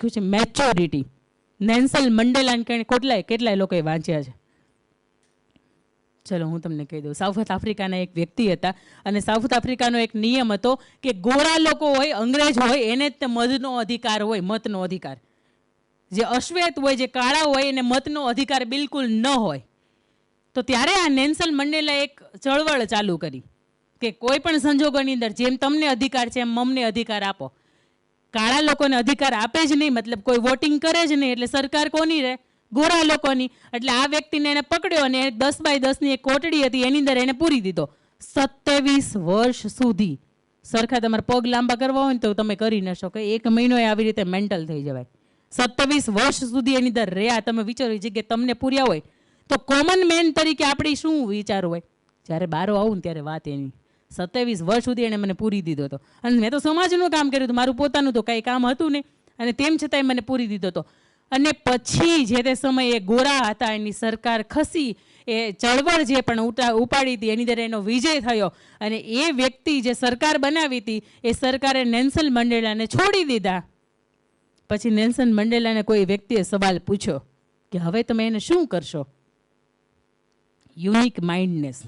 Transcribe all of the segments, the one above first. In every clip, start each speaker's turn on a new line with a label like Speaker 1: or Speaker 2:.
Speaker 1: લખ્યું છે મેચ્યોરિટી નેન્સલ મંડેલાને કઈ કેટલાય કેટલાય લોકોએ વાંચ્યા છે. ચલો, હું તમને કહી દઉં. સાઉથ આફ્રિકાના એક વ્યક્તિ હતા અને સાઉથ આફ્રિકાનો એક નિયમ હતો કે ગોરા લોકો હોય, અંગ્રેજ હોય, એને જ મતનો અધિકાર હોય, મતનો અધિકાર. જે અશ્વેત હોય, જે કાળા હોય, એને મતનો અધિકાર બિલકુલ ન હોય. તો ત્યારે આ નેન્સલ મંડેલા એક ચળવળ ચાલુ કરી કે કોઈ પણ સંજોગોની અંદર જેમ તમને અધિકાર છે, એમ મમને અધિકાર આપો. કાળા લોકોને અધિકાર આપે જ નહીં, મતલબ કોઈ વોટિંગ કરે જ નહીં, એટલે સરકાર કોની રહે? ગોરા લોકોની. એટલે આ વ્યક્તિને એને પકડ્યો અને દસ બાય દસની એક કોટડી હતી, એની અંદર એને પૂરી દીધો. સત્યાવીસ વર્ષ સુધી. સરખા તમારે પગ લાંબા કરવા હોય ને તો તમે કરી ન શકો. એક મહિનો આવી રીતે મેન્ટલ થઈ જવાય. સત્યાવીસ વર્ષ સુધી એની અંદર રહ્યા. તમે વિચારો, એ જગ્યાએ તમને પૂર્યા હોય. તો કોમન મેન તરીકે આપણી શું વિચાર હોય? જ્યારે બારો આવું ને ત્યારે વાત એની. સત્યાવીસ વર્ષ સુધી એણે મને પૂરી દીધો હતો. અને મેં તો સમાજનું કામ કર્યું હતું. મારું પોતાનું તો કંઈ કામ હતું નહીં. અને તેમ છતાંય મને પૂરી દીધો હતો. અને પછી જે તે સમયે ગોરા હતા, એની સરકાર ખસી, એ ચળવળ જે પણ ઉપાડી હતી, એની અંદર એનો વિજય થયો. અને એ વ્યક્તિ જે સરકાર બનાવી હતી, એ સરકારે નેન્સન મંડેલાને છોડી દીધા. પછી નેલ્સન મંડેલાને કોઈ વ્યક્તિએ સવાલ પૂછ્યો કે હવે તમે એને શું કરશો? યુનિક માઇન્ડનેસ.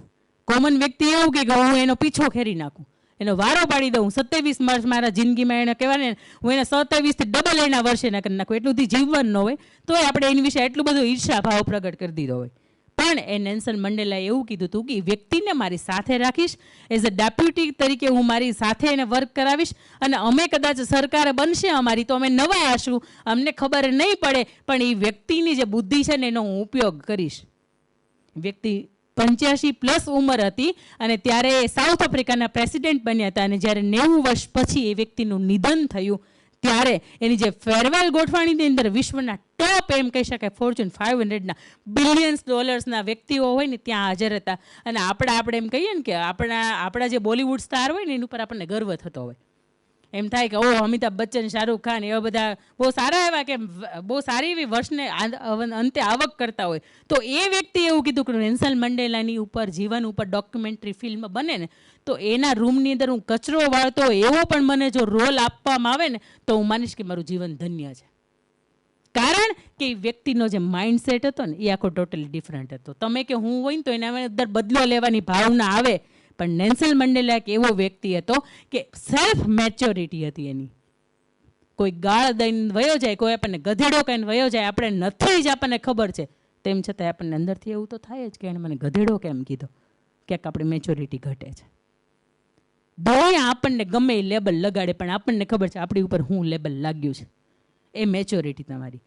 Speaker 1: કોમન વ્યક્તિ એવું કે હું એનો પીછો ખેરી નાખું. એનો વારો પાડી દઉં. સત્યાવીસ વર્ષ મારા જિંદગીમાં એને કહેવાય ને, હું એને સત્યાવીસથી ડબલ એના વર્ષે ના કરી નાખું. એટલું જીવન ન હોય તો આપણે એની વિશે એટલું બધું ઈર્ષા ભાવ પ્રગટ કરી દીધો હોય. પણ એ નેન્સન મંડેલાએ એવું કીધું હતું કે વ્યક્તિને મારી સાથે રાખીશ. એઝ અ ડેપ્યુટી તરીકે હું મારી સાથે એને વર્ક કરાવીશ. અને અમે કદાચ સરકાર બનશે અમારી, તો અમે નવા આશું. અમને ખબર નહીં પડે, પણ એ વ્યક્તિની જે બુદ્ધિ છે ને, એનો હું ઉપયોગ કરીશ. વ્યક્તિ પંચ્યાસી પ્લસ ઉંમર હતી અને ત્યારે સાઉથ આફ્રિકાના પ્રેસિડેન્ટ બન્યા હતા અને જ્યારે નેવું વર્ષ પછી એ વ્યક્તિનું નિધન થયું, ત્યારે એની જે ફેરવેલ ગોઠવણીની અંદર વિશ્વના ટોપ એમ કહી શકાય ફોર્ચ્યુન ફાઇવ હંડ્રેડના બિલિયન્સ ડોલર્સના વ્યક્તિઓ હોય ને ત્યાં હાજર હતા. અને આપણે આપણે એમ કહીએ ને કે આપણા આપણા જે બોલિવૂડ સ્ટાર હોય ને એની ઉપર આપણને ગર્વ થતો હોય. એમ થાય કે, ઓહ, અમિતાભ બચ્ચન, શાહરૂખ ખાન એવા બધા બહુ સારા એવા કે બહુ સારી એવી વર્ષને અંતે આવક કરતા હોય. તો એ વ્યક્તિ એવું કીધું કે નેન્સલ મંડેલાની ઉપર, જીવન ઉપર ડોક્યુમેન્ટરી ફિલ્મ બને ને, તો એના રૂમની અંદર હું કચરો વાળતો એવો પણ મને જો રોલ આપવામાં આવે ને, તો હું માનીશ કે મારું જીવન ધન્ય છે. કારણ કે એ વ્યક્તિનો જે માઇન્ડસેટ હતો ને, એ આખો ટોટલી ડિફરન્ટ હતો. તમે કે હું હોય ને, તો એના અંદર બદલો લેવાની ભાવના આવે. પણ નેન્સલ મંડેલા એક એવો વ્યક્તિ હતો કે સેલ્ફ મેચ્યોરિટી હતી એની. કોઈ ગાળ દઈને વયો જાય, કોઈ આપણને ગધેડો કહીને વયો જાય, આપણે નથી જ આપણને ખબર છે. તેમ છતાં આપણને અંદરથી એવું તો થાય જ કે એણે મને ગધેડો કેમ કીધો? ક્યાંક આપણી મેચ્યોરિટી ઘટે છે. દોય આપણને ગમે એ લેબલ લગાડે, પણ આપણને ખબર છે આપણી ઉપર હું લેબલ લાગ્યું છે. એ મેચ્યોરિટી તમારી.